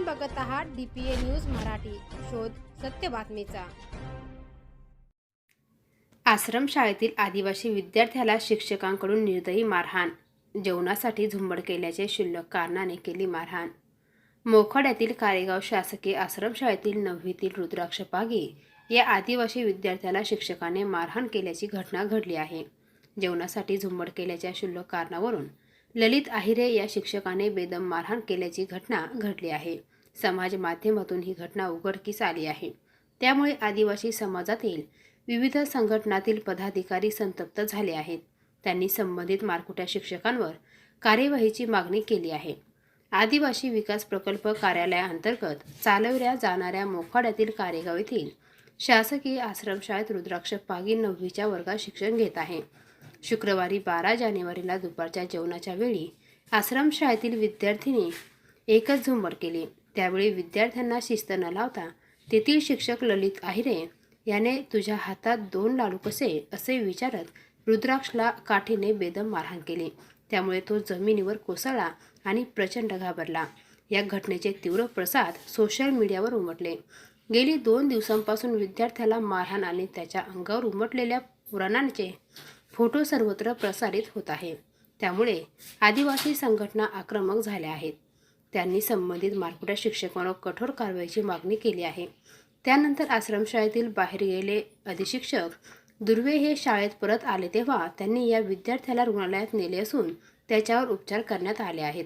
आपण बघत आहात डीपीए न्यूज मराठी. शोध सत्य बातमीचा. आश्रमशाळेतील आदिवासी विद्यार्थ्याला शिक्षकांकडून निर्दयी मारहाण. जेवणासाठी झुंबड केल्याचे शुल्लक कारणाने केली मारहाण. मोखाड्यातील कारेगाव शासकीय आश्रमशाळेतील नववीतील रुद्राक्ष पागी या आदिवासी विद्यार्थ्याला शिक्षकाने मारहाण केल्याची घटना घडली आहे. जेवणासाठी झुंबड केल्याच्या शुल्लक कारणावरून ललित आहिरे या शिक्षकाने बेदम मारहाण केल्याची घटना घडली आहे. समाज माध्यमातून ही घटना उघडकीस आली आहे. त्यामुळे आदिवासी समाजातील विविध संघटनातील पदाधिकारी संतप्त झाले आहेत. त्यांनी संबंधित मारकुट्या शिक्षकांवर कार्यवाहीची मागणी केली आहे. आदिवासी विकास प्रकल्प कार्यालयाअंतर्गत चालवल्या जाणाऱ्या मोखाड्यातील कारेगाव येथील शासकीय आश्रमशाळेत रुद्राक्ष पागी नववीच्या वर्गात शिक्षण घेत आहे. शुक्रवारी बारा जानेवारीला दुपारच्या जेवणाच्या वेळी आश्रमशाळेतील विद्यार्थिनी एकच झुंबड केली. त्यावेळी विद्यार्थ्यांना शिस्त न लावता तेथील शिक्षक ललित आहिरे याने तुझ्या हातात दोन लाडू कसे? असे विचारत रुद्राक्षला काठीने बेदम मारहाण केली. त्यामुळे तो जमिनीवर कोसळला आणि प्रचंड घाबरला. या घटनेचे तीव्र प्रसाद सोशल मीडियावर उमटले. गेली दोन दिवसांपासून विद्यार्थ्याला मारहाण आणि त्याच्या अंगावर उमटलेल्या पुराणांचे फोटो सर्वत्र प्रसारित होत आहे. त्यामुळे आदिवासी संघटना आक्रमक झाल्या आहेत. त्यांनी संबंधित मारकुट्या शिक्षकांवर कठोर कारवाईची मागणी केली आहे. त्यानंतर आश्रमशाळेतील बाहेर गेले अधिशिक्षक दुर्वे हे शाळेत परत आले तेव्हा त्यांनी या विद्यार्थ्याला रुग्णालयात नेले असून त्याच्यावर उपचार करण्यात आले आहेत.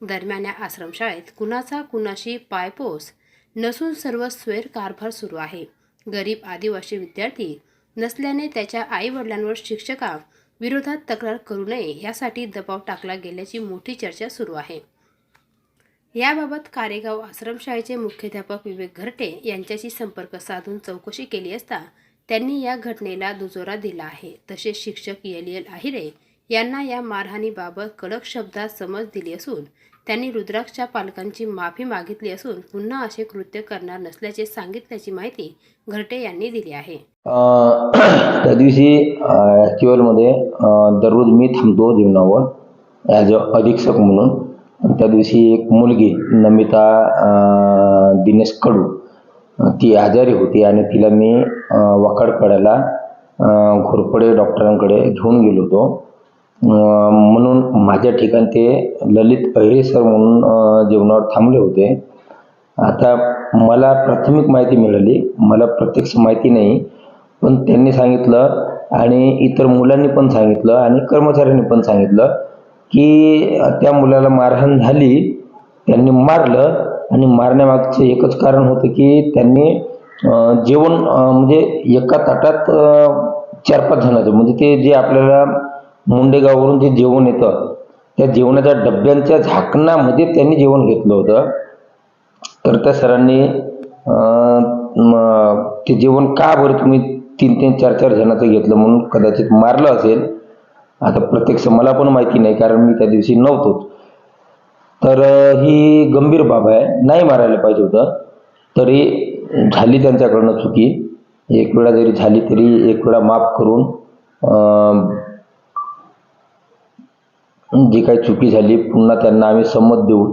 दरम्यान या आश्रमशाळेत कुणाचा कुणाशी पायपोस नसून सर्व स्वैर कारभार सुरू आहे. गरीब आदिवासी विद्यार्थी नसल्याने त्याच्या आईवडिलांवर शिक्षका विरोधात तक्रार करू नये यासाठी दबाव टाकला गेल्याची मोठी चर्चा सुरू आहे. याबाबत कारेगाव आश्रमशाळेचे मुख्याध्यापक विवेक घरटे यांच्याशी संपर्क साधून चौकशी केली असता त्यांनी या घटनेला दुजोरा दिला आहे. तसेच शिक्षक एल एल आहिरे यांना या मारहाणीबाबत कडक शब्दात समज दिली असून त्यांनी रुद्राक्षच्या पालकांची माफी मागितली असून पुन्हा असे कृत्य करणार नसल्याचे सांगितल्याची माहिती घरटे यांनी दिली आहे. त्या दिवशी ॲक्च्युअलमध्ये दररोज मी थांबतो जीवनावर ॲज अ अधीक्षक म्हणून. त्या दिवशी एक मुलगी नमिता दिनेश कडू ती आजारी होती आणि तिला मी अं, वाकडपाड्याला घोरपडे डॉक्टरांकडे घेऊन गेलो होतो. म्हणून माझ्या ठिकाणी ते ललित अहिरे सर म्हणून जेवणावर थांबले होते. आता मला प्राथमिक माहिती मिळाली. मला प्रत्यक्ष माहिती नाही पण त्यांनी सांगितलं आणि इतर मुलांनी पण सांगितलं आणि कर्मचाऱ्यांनी पण सांगितलं. की त्या मुलाला मारहाण झाली त्यांनी मारलं आणि मारण्यामागचं एकच कारण होतं की त्यांनी जेवण म्हणजे एका ताटात चार पाच जणांचं म्हणजे ते जे आपल्याला मुंडेगाववरून जे जेवण येतं त्या जेवणाच्या डब्यांच्या झाकणामध्ये त्यांनी जेवण घेतलं होतं. तर त्या सरांनी ते जेवण का बरं तुम्ही तीन तीन चार चार जणांचं घेतलं म्हणून कदाचित मारलं असेल आता प्रत्यक्ष मला पण माहिती नाही कारण मी त्या दिवशी नव्हतोच तर ही गंभीर बाब आहे. नाही मारायला पाहिजे होतं. तरी झाली त्यांच्याकडनं चुकी. एक वेळा जरी झाली तरी एक वेळा माफ करून अं, जी काही चुकी झाली पुन्हा त्यांना आम्ही संमत देऊ.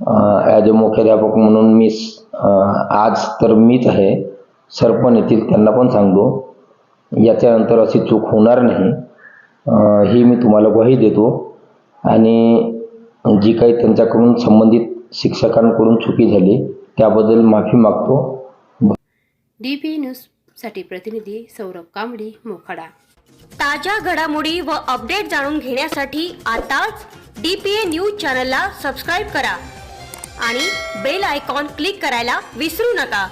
ॲज अ मुख्याध्यापक म्हणून मी आज तर मीच आहे. सरपण येतील त्यांना पण सांगतो. याच्यानंतर अशी चूक होणार नाही. ही मी तुम्हाला ग्वाही देतो. आणि जी काही त्यांच्याकडून संबंधित शिक्षकांकडून चुकी झाली त्याबद्दल माफी मागतो. डी पी न्यूजसाठी प्रतिनिधी सौरभ कांबडी मोखाडा. ताज्या घडामोडी व अपडेट जाणून घेण्यासाठी आताच डी पी ए न्यूज चॅनलला सबस्क्राईब करा आणि बेल आयकॉन क्लिक करायला विसरू नका.